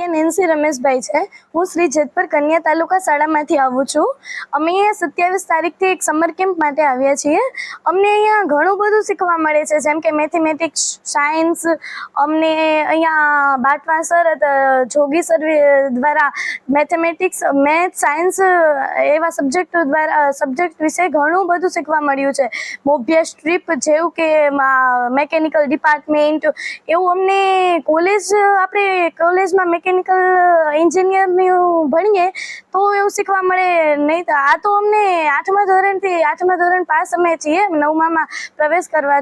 PN NC Rameshbhai છે. હું શ્રી જેતપર કન્યા તાલુકા શાળામાંથી આવું છું. અમે અહીંયા સત્યાવીસ તારીખથી એક સમર કેમ્પ માટે આવ્યા છીએ. અમને અહીંયા ઘણું બધું શીખવા મળે છે, જેમ કે મેથેમેટિક્સ સાયન્સ અમને અહીંયા બાટવા સર જોગી સર દ્વારા મેથેમેટિક્સ મેથ સાયન્સ એવા સબ્જેક્ટ દ્વારા સબ્જેક્ટ વિશે ઘણું બધું શીખવા મળ્યું છે. મોભ્ય સ્ટ્રીપ જેવું કે મેકેનિકલ ડિપાર્ટમેન્ટ એવું અમને કોલેજ આપણે કોલેજમાં મેકેનિકલ એન્જિનિયરનું ભણીએ તો એવું શીખવા મળે નહીં તો આ તો અમને આઠમા ધોરણથી આઠમા ધોરણ પાસ અમે છીએ, નવમામાં પ્રવેશ કરવા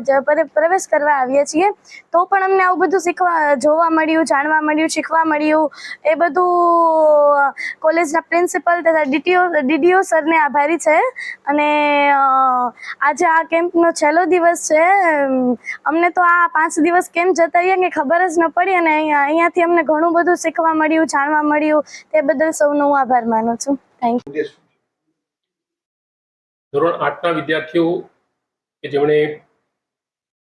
પ્રવેશ કરવા આવીએ છીએ. તો પણ અમને આવું બધું શીખવા, જોવા મળ્યું, જાણવા મળ્યું, શીખવા મળ્યું. એ બધું કોલેજના પ્રિન્સિપલ તથા ડીટીઓ, ડીડીઓ સરને આભારી છે. અને આજે આ કેમ્પનો છેલ્લો દિવસ છે. અમને તો આ પાંચ દિવસ કેમ્પ જતા રહ્યા કે ખબર જ ન પડી અને અહીંયા, અહીંયાથી અમને ઘણું બધું શીખવા મળ્યું, જાણવા મળ્યું. તે બદલ સૌનો હું આભાર માનું છું. Thank you? ધોરણ આઠના વિદ્યાર્થીઓ કે જેમણે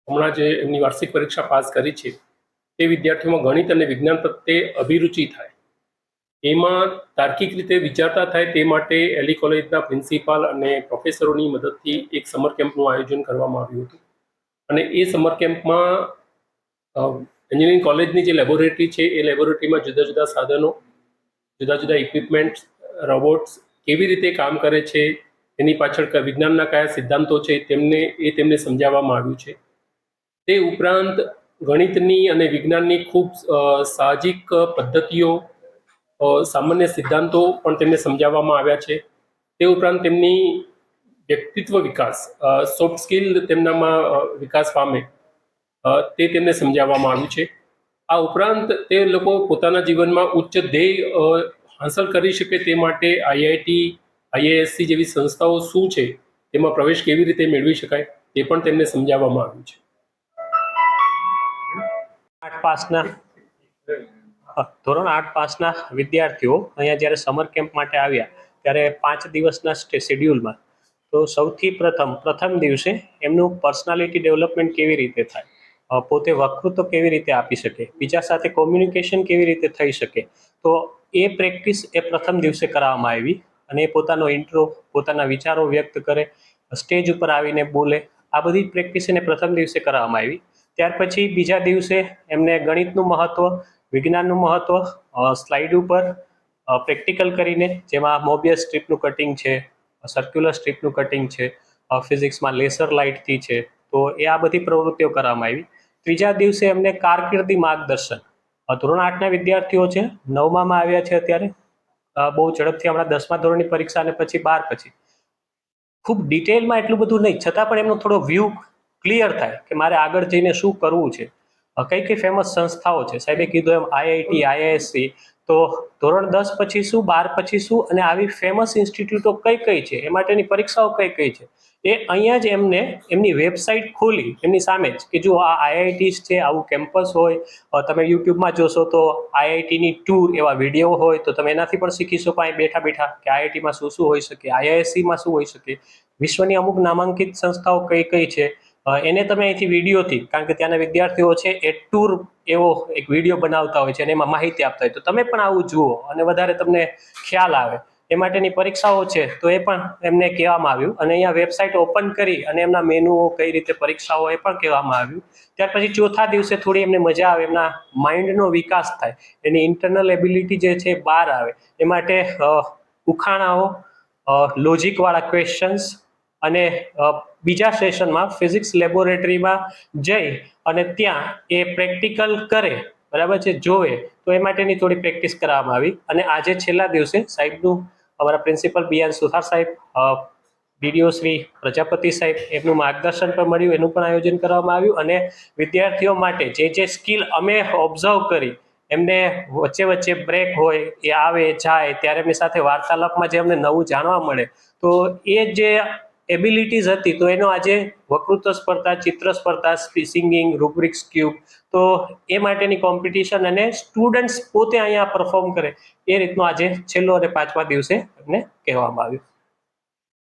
હમણાં જે એમની વાર્ષિક પરીક્ષા પાસ કરી છે, તે વિદ્યાર્થીઓમાં ગણિત અને વિજ્ઞાન પ્રત્યે અભિરુચિ થાય. એમાં તાર્કિક રીતે વિચારતા થાય તે માટે એલી કોલેજના પ્રિન્સિપાલ અને પ્રોફેસરોની મદદથી એક સમર કેમ્પનું આયોજન કરવામાં આવ્યું હતું. અને એ સમર કેમ્પમાં એન્જિનિયરિંગ કોલેજની જે લેબોરેટરી છે, એ લેબોરેટરીમાં જુદા જુદા સાધનો, જુદા જુદા ઇક્વિપમેન્ટ્સ રોબોટ્સ કેવી રીતે કામ કરે છે, એની પાછળ વિજ્ઞાનના કયા સિદ્ધાંતો છે, તેમને, એ તેમને સમજાવવામાં આવ્યું છે. તે ઉપરાંત ગણિતની અને વિજ્ઞાનની ખૂબ સાહજિક પદ્ધતિઓ સામાન્ય સિદ્ધાંતો પણ તેમને સમજાવવામાં આવ્યા છે. તે ઉપરાંત તેમની વ્યક્તિત્વ વિકાસ સોફ્ટ સ્કિલ તેમનામાં વિકાસ પામે તે તેમને સમજાવવામાં આવ્યું છે. આ ઉપરાંત તે લોકો પોતાના જીવનમાં ઉચ્ચ ધ્યેય હાંસલ કરી શકે તે માટે આઈઆઈટી આઈએએસસી જેવી સંસ્થાઓ શું છે? તેમાં પ્રવેશ કેવી રીતે મેળવી શકાય? તે પણ તેમને સમજાવવામાં આવ્યું છે. આઠ પાસના ધોરણ આઠ પાસના વિદ્યાર્થીઓ અહીંયા જ્યારે સમર કેમ્પ માટે આવ્યા, ત્યારે પાંચ દિવસના શેડ્યુલમાં. તો સૌથી પ્રથમ પ્રથમ દિવસે એમનું પર્સનાલિટી ડેવલપમેન્ટ કેવી રીતે થાય? પોતે વક્તૃત્વ કેવી રીતે આપી શકે? બીજા સાથે કોમ્યુનિકેશન કેવી રીતે થઈ શકે? તો એ પ્રેક્ટિસ એ પ્રથમ દિવસે કરાવવામાં આવી અને એ પોતાનો ઇન્ટ્રો પોતાના વિચારો વ્યક્ત કરે, સ્ટેજ ઉપર આવીને બોલે, આ બધી પ્રેક્ટિસ એને પ્રથમ દિવસે કરાવવામાં આવી. ત્યાર પછી બીજા દિવસે એમને ગણિતનું મહત્વ, વિજ્ઞાનનું મહત્વ સ્લાઇડ ઉપર પ્રેક્ટિકલ કરીને, જેમાં મોબિયસ સ્ટ્રીપનું કટિંગ છે, સર્ક્યુલર સ્ટ્રીપનું કટિંગ છે ફિઝિક્સમાં લેસર લાઇટથી છે, તો એ આ બધી પ્રવૃત્તિઓ કરવામાં આવી. ત્રીજા દિવસે એમને કારકિર્દી માર્ગદર્શન ધોરણ આઠના વિદ્યાર્થીઓ છે. નવમામાં આવ્યા છે અત્યારે. બહુ ઝડપથી હમણાં દસમા ધોરણની પરીક્ષા અને પછી બાર પછી. ખૂબ ડિટેલમાં એટલું બધું નહીં. છતાં પણ એમનો થોડો વ્યૂ ક્લિયર થાય કે મારે આગળ જઈને શું કરવું છે. કઈ કઈ ફેમસ સંસ્થાઓ છે? સાહેબે કીધું એમ આઈઆઈટી, આઈઆઈએસસી તો ધોરણ દસ પછી શું, બાર પછી શું અને આવી ફેમસ ઇન્સ્ટિટ્યૂટો કઈ કઈ છે? એ માટેની પરીક્ષાઓ કઈ કઈ છે? એ અહીંયા જ એમને, એમની વેબસાઇટ ખોલી, એમની સામે જ કે જો આ આઈઆઈટીસ છે, આવું કેમ્પસ હોય તમે યુટ્યુબમાં જોશો તો આઈઆઈટીની ટૂર એવા વીડિયો હોય, તો તમે એનાથી પણ શીખી શકો. અહીં બેઠા બેઠા કે આઈઆઈટીમાં શું શું હોઈ શકે આઈઆઈએસસીમાં શું હોઈ શકે. વિશ્વની અમુક નામાંકિત સંસ્થાઓ કઈ કઈ છે? એને તમે અહીંથી વિડીયોથી, કારણ કે ત્યાંના વિદ્યાર્થીઓ છે એ ટૂર એવો એક વીડિયો બનાવતા હોય છે અને એમાં માહિતી આપતા હોય. તો તમે પણ આવું જુઓ અને વધારે તમને ખ્યાલ આવે. એ માટેની પરીક્ષાઓ છે, તો એ પણ એમને કહેવામાં આવ્યું. અને અહીંયા વેબસાઇટ ઓપન કરી અને એમના મેનુઓ કઈ રીતે પરીક્ષાઓ એ પણ કહેવામાં આવ્યું. ત્યાર પછી ચોથા દિવસે થોડી એમને મજા આવે, એમના માઇન્ડનો વિકાસ થાય. એની ઇન્ટરનલ એબિલિટી જે છે બહાર આવે. એ માટે ઉખાણાઓ લોજિકવાળા ક્વેશ્ચન્સ અને બીજા સેશનમાં ફિઝિક્સ લેબોરેટરીમાં જઈ અને ત્યાં એ પ્રેક્ટિકલ કરે, બરાબર છે, જોવે, તો એ માટેની થોડી પ્રેક્ટિસ કરાવવામાં આવી. અને આજે છેલ્લા દિવસે સાહેબનું, અમારા પ્રિન્સિપલ બી આર સુથાર સાહેબ ડીડીઓ શ્રી પ્રજાપતિ સાહેબ એમનું માર્ગદર્શન પણ મળ્યું, એનું પણ આયોજન કરવામાં આવ્યું અને વિદ્યાર્થીઓ માટે જે જે સ્કિલ અમે ઓબ્ઝર્વ કરી, એમને વચ્ચે વચ્ચે બ્રેક હોય, એ આવે, જાય, ત્યારે એમની સાથે વાર્તાલાપમાં જે અમને નવું જાણવા મળે, તો એ જે એબિલિટીઝ હતી, તો એનો આજે વકૃત્વ સ્પર્ધા, ચિત્ર સ્પર્ધા સિંગિંગ રૂબ્રિક્સ ક્યુબ તો એ માટેની કોમ્પિટિશન અને સ્ટુડન્ટ્સ પોતે અહીંયા પરફોર્મ કરે, એ રીતનો આજે છેલ્લો અને પાંચમા દિવસે એમને કહેવામાં આવ્યું.